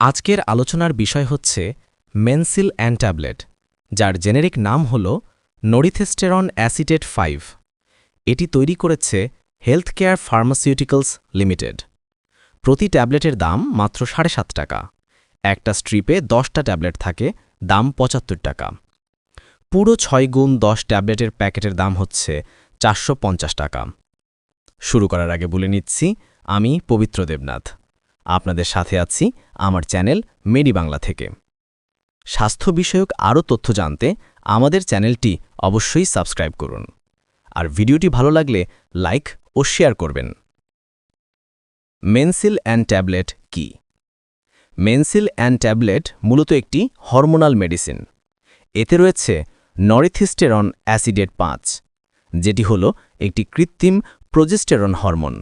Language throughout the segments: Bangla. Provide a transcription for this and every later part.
আজকের আলোচনার বিষয় হচ্ছে মেনসিল অ্যান্ড ট্যাবলেট, যার জেনেরিক নাম হল নরিথেস্টেরন অ্যাসিটেট ফাইভ। এটি তৈরি করেছে হেলথ কেয়ার ফার্মাসিউটিক্যালস লিমিটেড। প্রতি ট্যাবলেটের দাম মাত্র সাড়ে সাত টাকা। একটা স্ট্রিপে দশটা ট্যাবলেট থাকে, দাম পঁচাত্তর টাকা। পুরো ছয় গুণ দশ ট্যাবলেটের প্যাকেটের দাম হচ্ছে চারশো পঞ্চাশ টাকা। শুরু করার আগে বলে নিচ্ছি, আমি পবিত্র দেবনাথ। আপনাদের সাথে আছি আমার চ্যানেল মেডি বাংলা থেকে। স্বাস্থ্য বিষয়ক আরও তথ্য জানতে আমাদের চ্যানেলটি অবশ্যই সাবস্ক্রাইব করুন। আর ভিডিওটি ভালো লাগলে লাইক ও শেয়ার করবেন। মেনসিল অ্যান্ড ট্যাবলেট কি? মেনসিল অ্যান্ড ট্যাবলেট মূলত একটি হরমোনাল মেডিসিন। এতে রয়েছে নরিথিস্টেরন অ্যাসিডেট পাঁচ, যেটি হল একটি কৃত্রিম প্রজেস্টেরন হরমোন।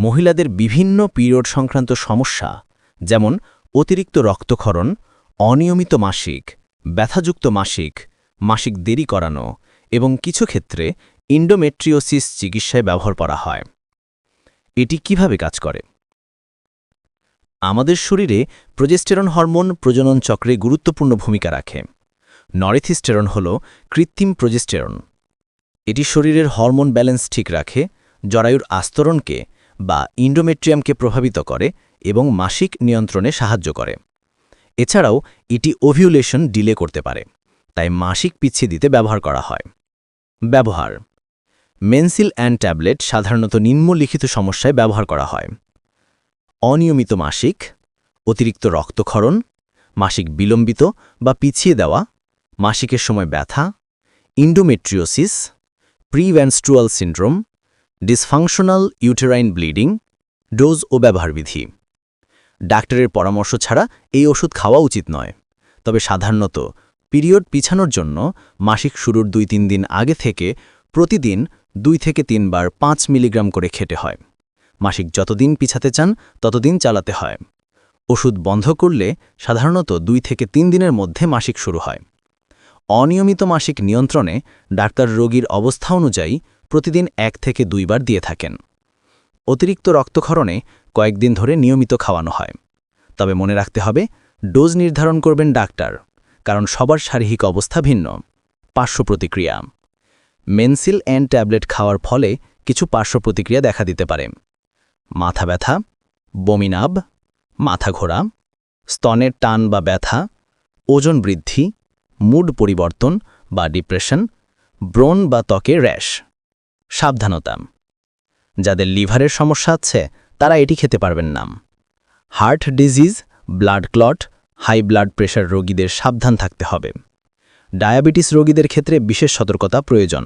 মহিলাদের বিভিন্ন পিরিয়ড সংক্রান্ত সমস্যা, যেমন অতিরিক্ত রক্তক্ষরণ, অনিয়মিত মাসিক, ব্যথাযুক্ত মাসিক মাসিক দেরি করানো এবং কিছু ক্ষেত্রে ইন্ডোমেট্রিওসিস চিকিৎসায় ব্যবহার করা হয়। এটি কীভাবে কাজ করে? আমাদের শরীরে প্রজেস্টেরন হরমোন প্রজনন চক্রে গুরুত্বপূর্ণ ভূমিকা রাখে। নরিথিস্টেরন হল কৃত্রিম প্রজেস্টেরন। এটি শরীরের হরমোন ব্যালেন্স ঠিক রাখে, জরায়ুর আস্তরণকে বা ইন্ডোমেট্রিয়ামকে প্রভাবিত করে এবং মাসিক নিয়ন্ত্রণে সাহায্য করে। এছাড়াও, এটি ওভিউলেশন ডিলে করতে পারে, তাই মাসিক পিছিয়ে দিতে ব্যবহার করা হয়। ব্যবহার। মেন্সিল অ্যান্ড ট্যাবলেট সাধারণত নিম্নলিখিত সমস্যায় ব্যবহার করা হয়। অনিয়মিত মাসিক, অতিরিক্ত রক্তক্ষরণ, মাসিক বিলম্বিত বা পিছিয়ে দেওয়া, মাসিকের সময় ব্যথা, endometriosis, premenstrual syndrome dysfunctional uterine bleeding dose ও ব্যবহারবিধি ডাক্তারের পরামর্শ ছাড়া এই ওষুধ খাওয়া উচিত নয়। তবে সাধারণত পিরিয়ড পিছানোর জন্য মাসিক শুরুর দুই তিন দিন আগে থেকে প্রতিদিন দুই থেকে তিনবার পাঁচ মিলিগ্রাম করে খেতে হয়। মাসিক যতদিন পিছাতে চান, ততদিন চালাতে হয়। ওষুধ বন্ধ করলে সাধারণত দুই থেকে তিন দিনের মধ্যে মাসিক শুরু হয়। অনিয়মিত মাসিক নিয়ন্ত্রণে ডাক্তার রোগীর অবস্থা অনুযায়ী প্রতিদিন এক থেকে দুইবার দিয়ে থাকেন। অতিরিক্ত রক্তক্ষরণে কয়েকদিন ধরে নিয়মিত খাওয়ানো হয়। তবে মনে রাখতে হবে, ডোজ নির্ধারণ করবেন ডাক্তার, কারণ সবার শারীরিক অবস্থা ভিন্ন। পার্শ্ব প্রতিক্রিয়া। মেনসিল অ্যান্ড ট্যাবলেট খাওয়ার ফলে কিছু পার্শ্ব প্রতিক্রিয়া দেখা দিতে পারে। মাথা ব্যথা বমিনাব মাথা ঘোরা, স্তনের টান বা ব্যথা, ওজন বৃদ্ধি, মুড পরিবর্তন বা ডিপ্রেশন, ব্রণ বা ত্বকে র্যাশ। সাবধানতা। যাদের লিভারের সমস্যা আছে, তারা এটি খেতে পারবেন না। Heart disease, blood clot, high blood pressure রোগীদের সাবধান থাকতে হবে। ডায়াবেটিস রোগীদের ক্ষেত্রে বিশেষ সতর্কতা প্রয়োজন।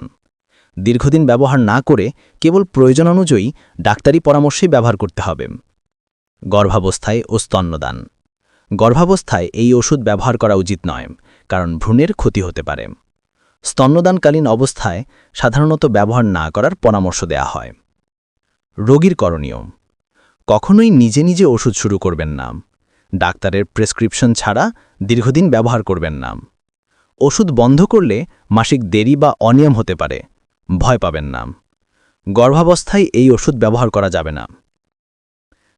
দীর্ঘদিন ব্যবহার না করে কেবল প্রয়োজন অনুযায়ী ডাক্তারি পরামর্শেই ব্যবহার করতে হবে। গর্ভাবস্থায় ও স্তন্যদান গর্ভাবস্থায় এই ওষুধ ব্যবহার করা উচিত নয়, কারণ ভ্রূণের ক্ষতি হতে পারে। স্তন্যদানকালীন অবস্থায় সাধারণত ব্যবহার না করার পরামর্শ দেয়া হয়। রোগীর করণীয়, কখনোই নিজে নিজে ওষুধ শুরু করবেন না। ডাক্তারের প্রেসক্রিপশন ছাড়া দীর্ঘদিন ব্যবহার করবেন না। ওষুধ বন্ধ করলে মাসিক দেরি বা অনিয়ম হতে পারে, ভয় পাবেন না। গর্ভাবস্থায় এই ওষুধ ব্যবহার করা যাবে না।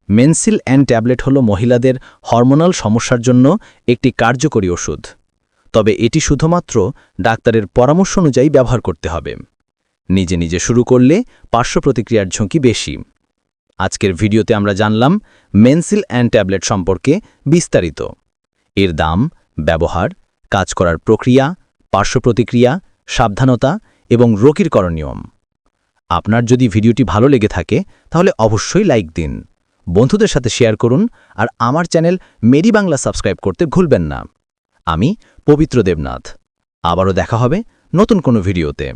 মেনসিল অ্যান্ড ট্যাবলেট হল মহিলাদের হরমোনাল সমস্যার জন্য একটি কার্যকরী ওষুধ। তবে এটি শুধুমাত্র ডাক্তারের পরামর্শ অনুযায়ী ব্যবহার করতে হবে। নিজে নিজে শুরু করলে পার্শ্ব প্রতিক্রিয়ার ঝুঁকি বেশি। আজকের ভিডিওতে আমরা জানলাম মেনসিল অ্যান্ড ট্যাবলেট সম্পর্কে বিস্তারিত। এর দাম, ব্যবহার, কাজ করার প্রক্রিয়া, পার্শ্ব প্রতিক্রিয়া, সাবধানতা এবং রোগীর করণীয়ম আপনার যদি ভিডিওটি ভালো লেগে থাকে, তাহলে অবশ্যই লাইক দিন। বন্ধুদের সাথে শেয়ার করুন আর আমার চ্যানেল মেরি বাংলা সাবস্ক্রাইব করতে ভুলবেন না। আমি পবিত্র দেবনাথ। আবারও দেখা হবে নতুন কোনো ভিডিওতে।